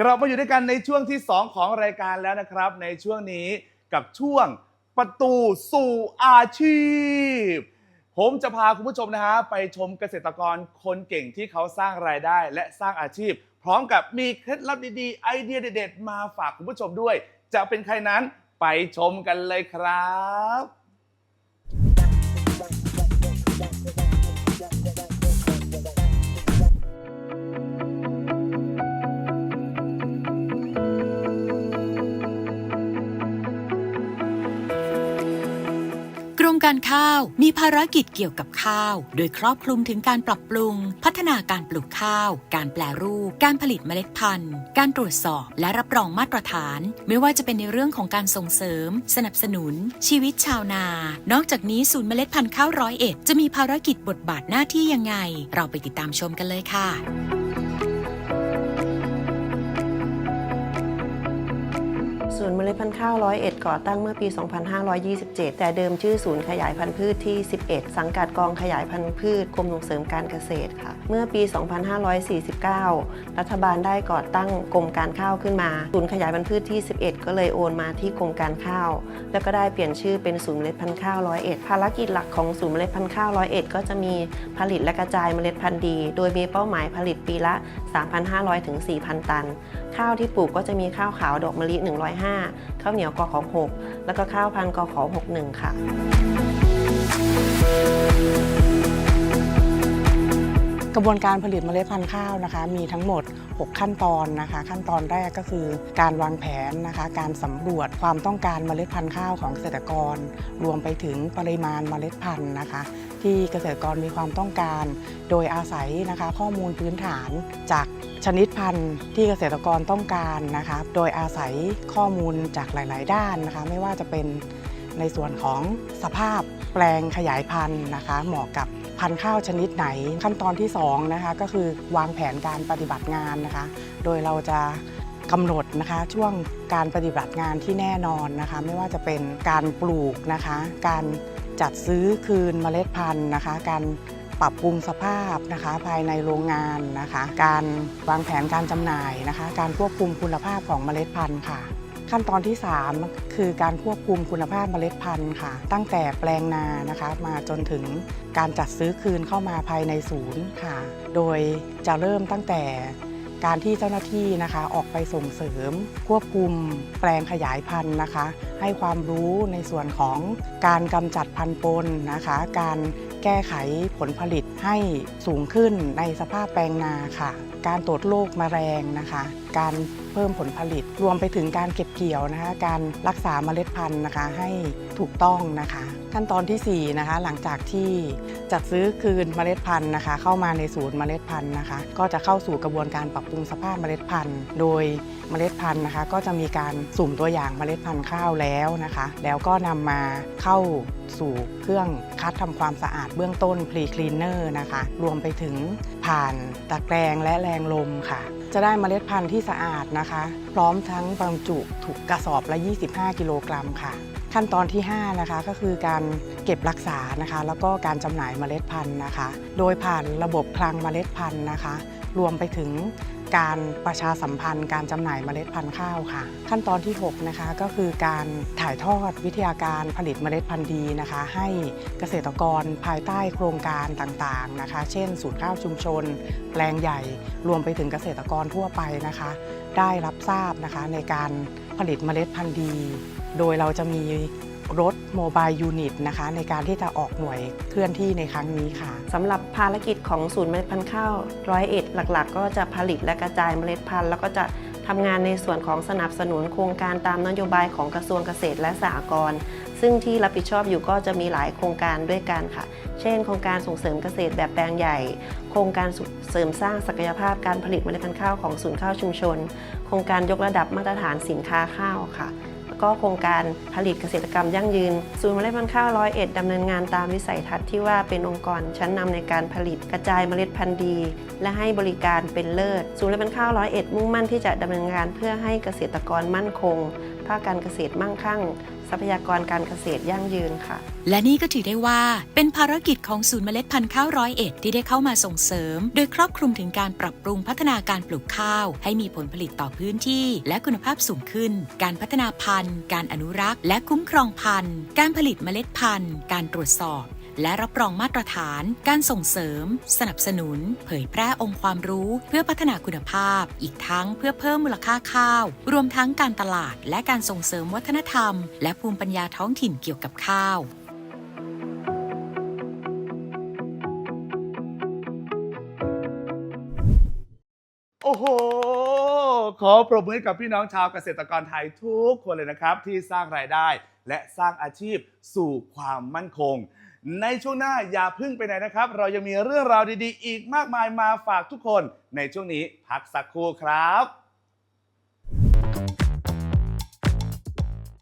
กลับมาอยู่ด้วยกันในช่วงที่ 2 ของรายการแล้วนะครับ ในช่วงนี้กับช่วงประตูสู่อาชีพ ผมจะพาคุณผู้ชมนะฮะไปชมเกษตรกรคนเก่งที่เขาสร้างรายได้และสร้างอาชีพ พร้อมกับมีเคล็ดลับดีๆ ไอเดียเด็ดๆมาฝากคุณผู้ชมด้วย จะเป็นใครนั้นไปชมกันเลยครับ กรมการข้าวมีภารกิจเกี่ยวกับข้าว โดยครอบคลุมถึงการปรับปรุง พัฒนาการปลูกข้าว การแปลรูป การผลิตเมล็ดพันธุ์ การตรวจสอบ และรับรองมาตรฐาน ไม่ว่าจะเป็นในเรื่องของการส่งเสริม สนับสนุน ชีวิตชาว นา นอกจากนี้ศูนย์เมล็ดพันธุ์ข้าวร้อยเอ็ดจะมีภารกิจบทบาทหน้าที่ยังไง เราไปติดตามชมกันเลยค่ะ ศูนย์เมล็ดพันธุ์ข้าวร้อยเอ็ดก่อตั้งเมื่อปี 2527 แต่เดิมชื่อศูนย์ขยายพันธุ์พืชที่ 11 สังกัดกองขยายพันธุ์พืชกรมส่งเสริมการเกษตรค่ะ เมื่อปี 2549 รัฐบาลได้ก่อตั้งกรมการข้าวขึ้นมา ศูนย์ขยายพันธุ์พืชที่ 11 ก็เลยโอนมาที่กรมการข้าว แล้วก็ได้เปลี่ยนชื่อเป็นศูนย์เมล็ดพันธุ์ข้าวร้อยเอ็ดภารกิจหลักของศูนย์เมล็ดพันธุ์ข้าวร้อยเอ็ดก็จะมีผลิตและกระจายเมล็ดพันธุ์ดี โดยมีเป้าหมายผลิตปีละ 3,500ถึง4,000 ตัน ข้าวที่ปลูกก็จะมีข้าวขาวดอกมะลิ5ข้าวเหนียวกอขอ6แล้วก็ข้าวพันกอขอ61 ค่ะ ระบวนการผลิตเมล็ดพันธุ์ข้าวนะคะ มีทั้งหมด 6 ขั้นตอนนะคะ ขั้นตอนแรกก็คือ การวางแผนนะคะ การสำรวจความต้องการเมล็ดพันธุ์ข้าวของเกษตรกร รวมไปถึงปริมาณเมล็ดพันธุ์นะคะ ที่เกษตรกรมีความต้องการ โดยอาศัยนะคะข้อมูลพื้นฐานจากชนิดพันธุ์ที่เกษตรกรต้องการนะคะ โดยอาศัยข้อมูลจากหลาย ๆ ด้านนะคะ ไม่ว่าจะเป็น ในส่วนของสภาพแปลงขยายพันธุ์นะคะ เหมาะกับพันธุ์ข้าวชนิดไหน ขั้นตอนที่2นะคะก็คือวางแผนการปฏิบัติงานนะคะ โดยเราจะกำหนดนะคะช่วงการปฏิบัติงานที่แน่นอนนะคะ ไม่ว่าจะเป็นการปลูกนะคะ การจัดซื้อคืนเมล็ดพันธุ์นะคะ การปรับปรุงสภาพนะคะ ภายในโรงงานนะคะ การวางแผนการจำหน่ายนะคะ การควบคุมคุณภาพของเมล็ดพันธุ์ค่ะ ขั้นตอนที่ 3 คือการควบคุมคุณภาพเมล็ดพันธุ์ค่ะ ตั้งแต่แปลงนานะคะ มาจนถึงการจัดซื้อคืนเข้ามาภายในศูนย์ค่ะ โดยจะเริ่มตั้งแต่การที่เจ้าหน้าที่นะคะออกไปส่งเสริม ควบคุมแปลงขยายพันธุ์นะคะ ให้ความรู้ในส่วนของการกำจัดพันธุ์ปนนะคะ การแก้ไขผลผลิตให้สูงขึ้นในสภาพแปลงนาค่ะ การตรวจโรคแมลงนะคะการเพิ่มผลผลิต รวมไปถึงการเก็บเกี่ยวนะคะ การรักษาเมล็ดพันธุ์นะคะให้ถูกต้องนะคะ ขั้นตอนทีสี่4นะคะหลังจากที่จัดซื้อคืนเมล็ดพันธุ์นะคะ เข้ามาในศูนย์เมล็ดพันธุ์นะคะ ก็จะเข้าสู่กระบวนการปรับปรุงสภาพเมล็ดพันธุ์ โดยเมล็ดพันธุ์นะคะ ก็จะมีการสุ่มตัวอย่างเมล็ดพันธุ์ข้าวแล้วนะคะ แล้วก็นำมาเข้าสู่เครื่องคัดทำความสะอาดเบื้องต้น pre cleaner นะคะ รวมไปถึงผ่านตะแกรงและแรงลมค่ะ จะได้เมล็ดพันธุ์ที่สะอาดนะคะ พร้อมทั้งบรรจุถุกกระสอบละ 25 กิโลกรัมค่ะ ขั้นตอนที่ 5 นะคะก็คือการเก็บรักษานะคะ แล้วก็การจำหน่ายเมล็ดพันธุ์นะคะ โดยผ่านระบบคลังเมล็ดพันธุ์นะคะ รวมไปถึง การประชาสัมพันธ์ การจำหน่ายเมล็ดพันธุ์ข้าวค่ะ ขั้นตอนที่ 6 นะคะก็คือการถ่ายทอดวิทยาการผลิตเมล็ดพันธุ์ดีนะคะ ให้เกษตรกรภายใต้โครงการต่างๆนะคะ เช่นศูนย์ข้าวชุมชน แปลงใหญ่ รวมไปถึงเกษตรกรทั่วไปนะคะ ได้รับทราบนะคะในการผลิตเมล็ดพันธุ์ดี โดยเราจะมี รถโมบายยูนิตนะคะในการที่จะออกหน่วยเคลื่อนที่ในครั้งนี้ค่ะสำหรับภารกิจของศูนย์เมล็ดพันธุ์ข้าวร้อยเอ็ดหลัก ๆ ก็จะผลิตและกระจายเมล็ดพันธุ์แล้วก็จะทำงานในส่วนของสนับสนุนโครงการตามนโยบายของกระทรวงเกษตรและสหกรณ์ซึ่งที่รับผิดชอบอยู่ก็จะมีหลายโครงการด้วยกันค่ะ เช่น โครงการส่งเสริมเกษตรแบบแปลงใหญ่ โครงการเสริมสร้างศักยภาพการผลิตเมล็ดพันธุ์ข้าวของศูนย์ข้าวชุมชน โครงการยกระดับมาตรฐานสินค้าข้าวค่ะ ก็โครงการผลิตเกษตรกรรมยั่งยืน ศูนย์เมล็ดพันธุ์ข้าวร้อยเอ็ดดำเนินงานตามวิสัยทัศน์ที่ว่าเป็นองค์กรชั้นนำในการผลิตกระจายเมล็ดพันธุ์ดี และให้บริการเป็นเลิศ ศูนย์เมล็ดพันธุ์ข้าวร้อยเอ็ดมุ่งมั่นที่จะดำเนินงานเพื่อให้เกษตรกรมั่นคง ภาคการเกษตรมั่งคั่ง ทรัพยากรการเกษตรยั่งยืนค่ะ และนี่ก็ถือได้ว่าเป็นภารกิจของศูนย์เมล็ดพันธุ์ข้าวร้อยเอ็ดที่ได้เข้ามาส่งเสริม โดยครอบคลุมถึงการปรับปรุงพัฒนาการปลูกข้าว ให้มีผลผลิตต่อพื้นที่ และคุณภาพสูงขึ้น การพัฒนาพันธุ์ การอนุรักษ์ และคุ้มครองพันธุ์ การผลิตเมล็ดพันธุ์ การตรวจสอบ และรับรองมาตรฐาน การส่งเสริม สนับสนุน เผยแพร่องค์ความรู้เพื่อพัฒนาคุณภาพ อีกทั้งเพื่อเพิ่มมูลค่าข้าว รวมทั้งการตลาด และการส่งเสริมวัฒนธรรม และภูมิปัญญาท้องถิ่นเกี่ยวกับข้าวโอ้โห ขอปรบมือให้กับพี่น้องชาวเกษตรกรไทยทุกคนเลยนะครับ ที่สร้างรายได้และสร้างอาชีพสู่ความมั่นคง ในช่วงหน้าอย่าพึ่งไปไหนนะครับ เรายังมีเรื่องราวดีๆ อีกมากมายมาฝากทุกคน ในช่วงนี้พักสักครู่ครับ